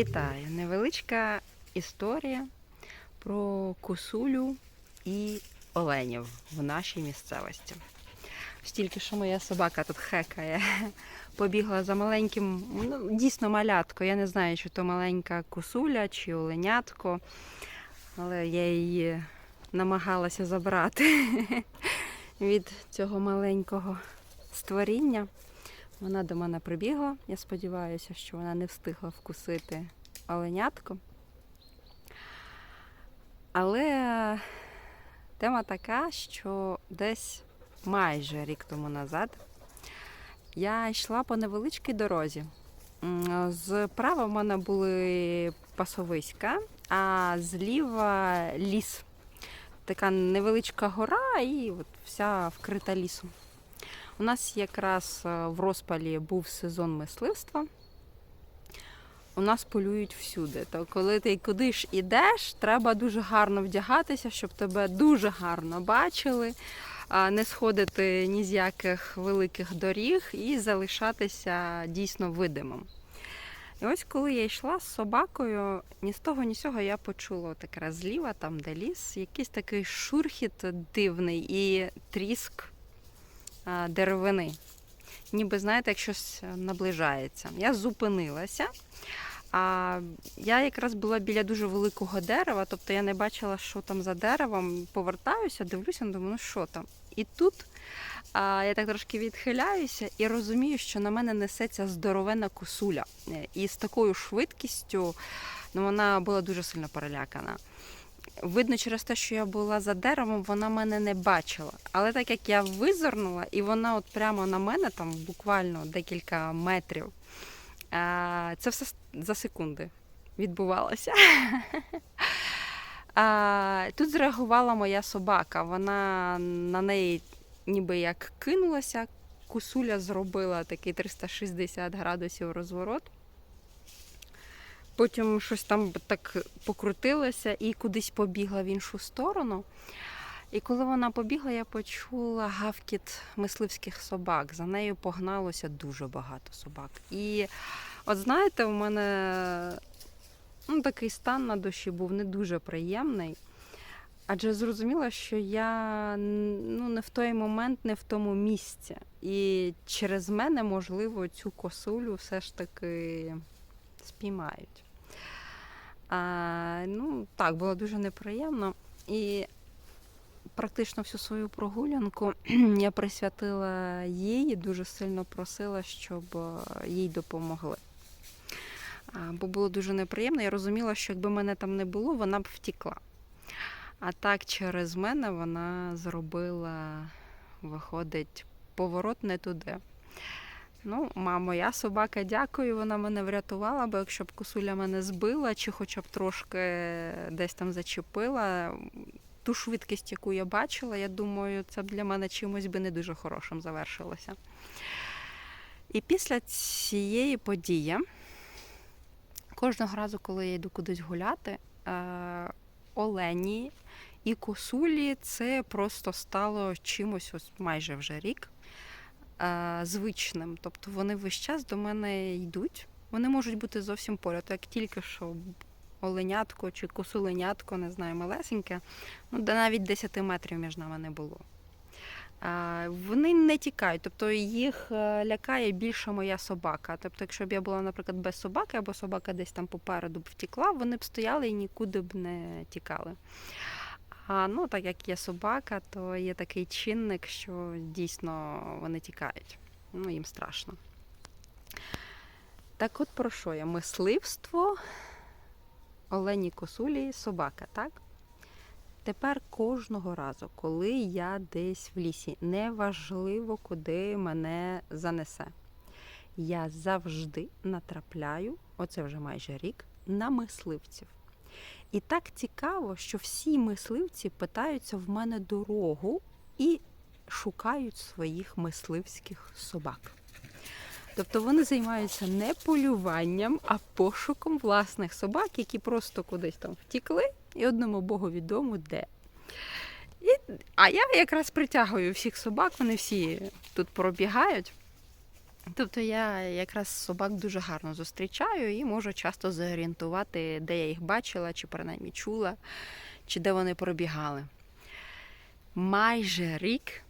Вітаю! Невеличка історія про косулю і оленів в нашій місцевості. Стільки, що моя собака тут хекає, побігла за маленьким, ну, дійсно малятко. Я не знаю, чи то маленька косуля, чи оленятко, але я її намагалася забрати від цього маленького створіння. Вона до мене прибігла. Я сподіваюся, що вона не встигла вкусити оленятко. Але тема така, що десь майже рік тому назад я йшла по невеличкій дорозі. Зправа в мене були пасовиська, а зліва ліс. Така невеличка гора і от вся вкрита лісом. У нас якраз е, в розпалі був сезон мисливства. У нас полюють всюди. То коли ти куди ж ідеш, треба дуже гарно вдягатися, щоб тебе дуже гарно бачили, не сходити ні з яких великих доріг і залишатися дійсно видимим. І ось коли я йшла з собакою, ні з того, ні з цього я почула так раз зліва, там де ліс, якийсь такий шурхіт дивний і тріск деревини. Ніби, знаєте, як щось наближається. Я зупинилася. А я якраз була біля дуже великого дерева, тобто я не бачила, що там за деревом. Повертаюся, дивлюся, думаю, ну що там. І тут а, я так трошки відхиляюся і розумію, що на мене несеться здоровенна косуля. Е, І з такою швидкістю ну, вона була дуже сильно перелякана. Видно, через те, що я була за деревом, вона мене не бачила. Але так як я визирнула, і вона от прямо на мене, там буквально декілька метрів, це все за секунди відбувалося. Тут зреагувала моя собака. Вона на неї ніби як кинулася. Кусуля зробила такий 360 градусів розворот. Потім щось там так покрутилося і кудись побігла в іншу сторону. І коли вона побігла, я почула гавкіт мисливських собак. За нею погналося дуже багато собак. І от знаєте, у мене ну, такий стан на душі був не дуже приємний. Адже зрозуміла, що я ну, не в той момент, не в тому місці. І через мене, можливо, цю косулю все ж таки спіймають. А, ну, так, було дуже неприємно. І практично всю свою прогулянку я присвятила їй і дуже сильно просила, щоб е, їй допомогли. Бо було дуже неприємно. Я розуміла, що якби мене там не було, вона б втікла. А так через мене вона зробила, виходить, поворот не туди. Ну, ма, моя собака, дякую, вона мене врятувала, бо якщо б косуля мене збила, чи хоча б трошки десь там зачепила, ту швидкість, яку я бачила, я думаю, це б для мене чимось би не дуже хорошим завершилося. І після цієї події, кожного разу, коли я йду кудись гуляти, е, олені і косулі це просто стало чимось ось майже вже рік е, звичним. Тобто вони весь час до мене йдуть. Вони можуть бути зовсім поряд, як тільки що оленятко чи косуленятко, не знаю, малесеньке, ну де навіть 10 метрів між нами не було. Вони не тікають, тобто їх е, лякає більше моя собака. Тобто, якщо б я була, наприклад, без собаки, або собака десь там попереду б втікла, вони б стояли і нікуди б не тікали. А ну, так як є собака, то є такий чинник, що дійсно вони тікають. Ну, їм страшно. Так от про що я? Мисливство, олені косулі, собака, так? Тепер кожного разу, коли я десь в лісі, неважливо, куди мене занесе, я завжди натрапляю, оце вже майже рік, на мисливців. І так цікаво, що всі мисливці питаються в мене дорогу і шукають своїх мисливських собак. Тобто вони займаються не полюванням, а пошуком власних собак, які просто кудись там втікли, і одному Богу відомо де. І, а я якраз притягую всіх собак, вони всі тут пробігають. Тобто я якраз собак дуже гарно зустрічаю і можу часто зорієнтувати, де я їх бачила, чи принаймні чула, чи де вони пробігали. Майже рік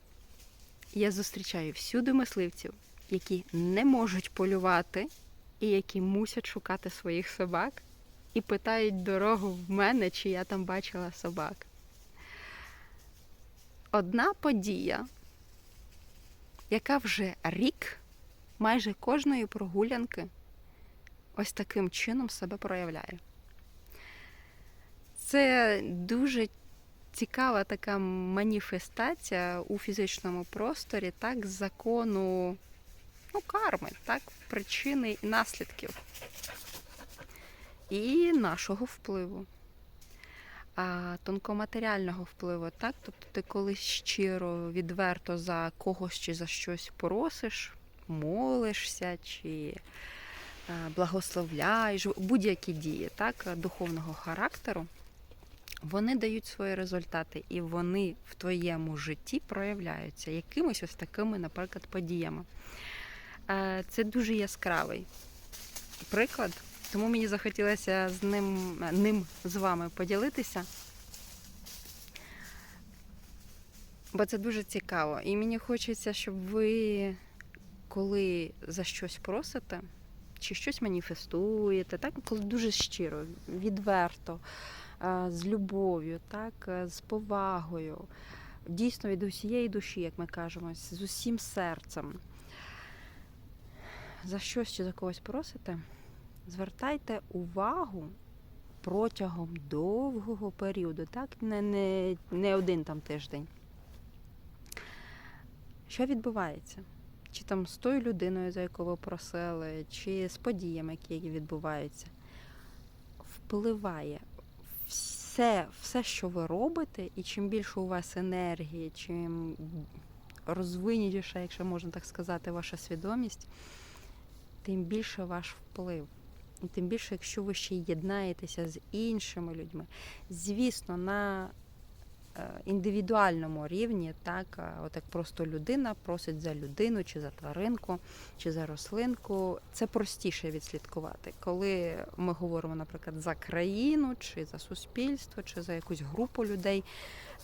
я зустрічаю всюди мисливців, які не можуть полювати і які мусять шукати своїх собак і питають дорогу в мене, чи я там бачила собак. Одна подія, яка вже рік майже кожної прогулянки ось таким чином себе проявляє. Це дуже цікава така маніфестація у фізичному просторі, так, закону ну, карми, так, причини і наслідків і нашого впливу. А тонкоматеріального впливу, так? Тобто ти коли щиро, відверто за когось чи за щось просиш, молишся чи благословляєш, будь-які дії так, духовного характеру, вони дають свої результати, і вони в твоєму житті проявляються якимись ось такими, наприклад, подіями. Е, Це дуже яскравий приклад, тому мені захотілося з ним, ним з вами поділитися. Бо це дуже цікаво. І мені хочеться, щоб ви, коли за щось просите, чи щось маніфестуєте, так, коли дуже щиро, відверто, е, з любов'ю, так, е, з повагою, дійсно від усієї душі, як ми кажемо, з усім серцем. За щось чи за когось просите, звертайте увагу протягом довгого періоду, так, не, не, не один там тиждень. Що відбувається? Чи там з тою людиною, за яку ви просили, чи з подіями, які відбуваються, впливає все, все, що ви робите, і чим більше у вас енергії, чим розвинутіша, якщо можна так сказати, ваша свідомість, тим більше ваш вплив. І тим більше, якщо ви ще єднаєтеся з іншими людьми. Звісно, на е, індивідуальному рівні, так, е, отак просто людина просить за людину, чи за тваринку, чи за рослинку. Це простіше відслідкувати. Коли ми говоримо, наприклад, за країну, чи за суспільство, чи за якусь групу людей,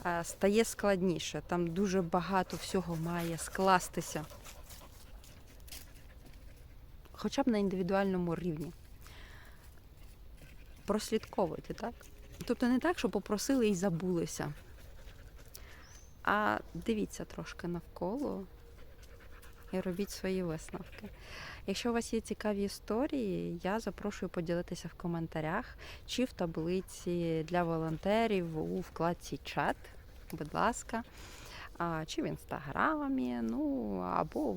е, стає складніше. Там дуже багато всього має скластися. Хоча б на індивідуальному рівні. Прослідковуйте, так? Тобто не так, що попросили і забулися. А дивіться трошки навколо і робіть свої висновки. Якщо у вас є цікаві історії, я запрошую поділитися в коментарях чи в таблиці для волонтерів у вкладці чат, будь ласка, чи в інстаграмі, ну або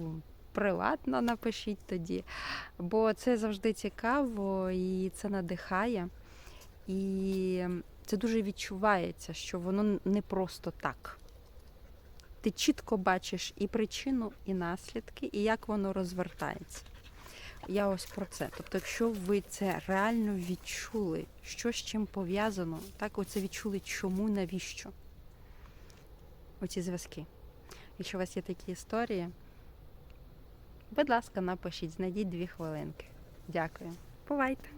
приватно напишіть тоді. Бо це завжди цікаво і це надихає. І це дуже відчувається, що воно не просто так. Ти чітко бачиш і причину, і наслідки, і як воно розвертається. Я ось про це. Тобто, якщо ви це реально відчули, що з чим пов'язано, так оце відчули чому, навіщо? Оці зв'язки. Якщо у вас є такі історії, будь ласка, напишіть, знайдіть дві хвилинки. Дякую. Бувайте!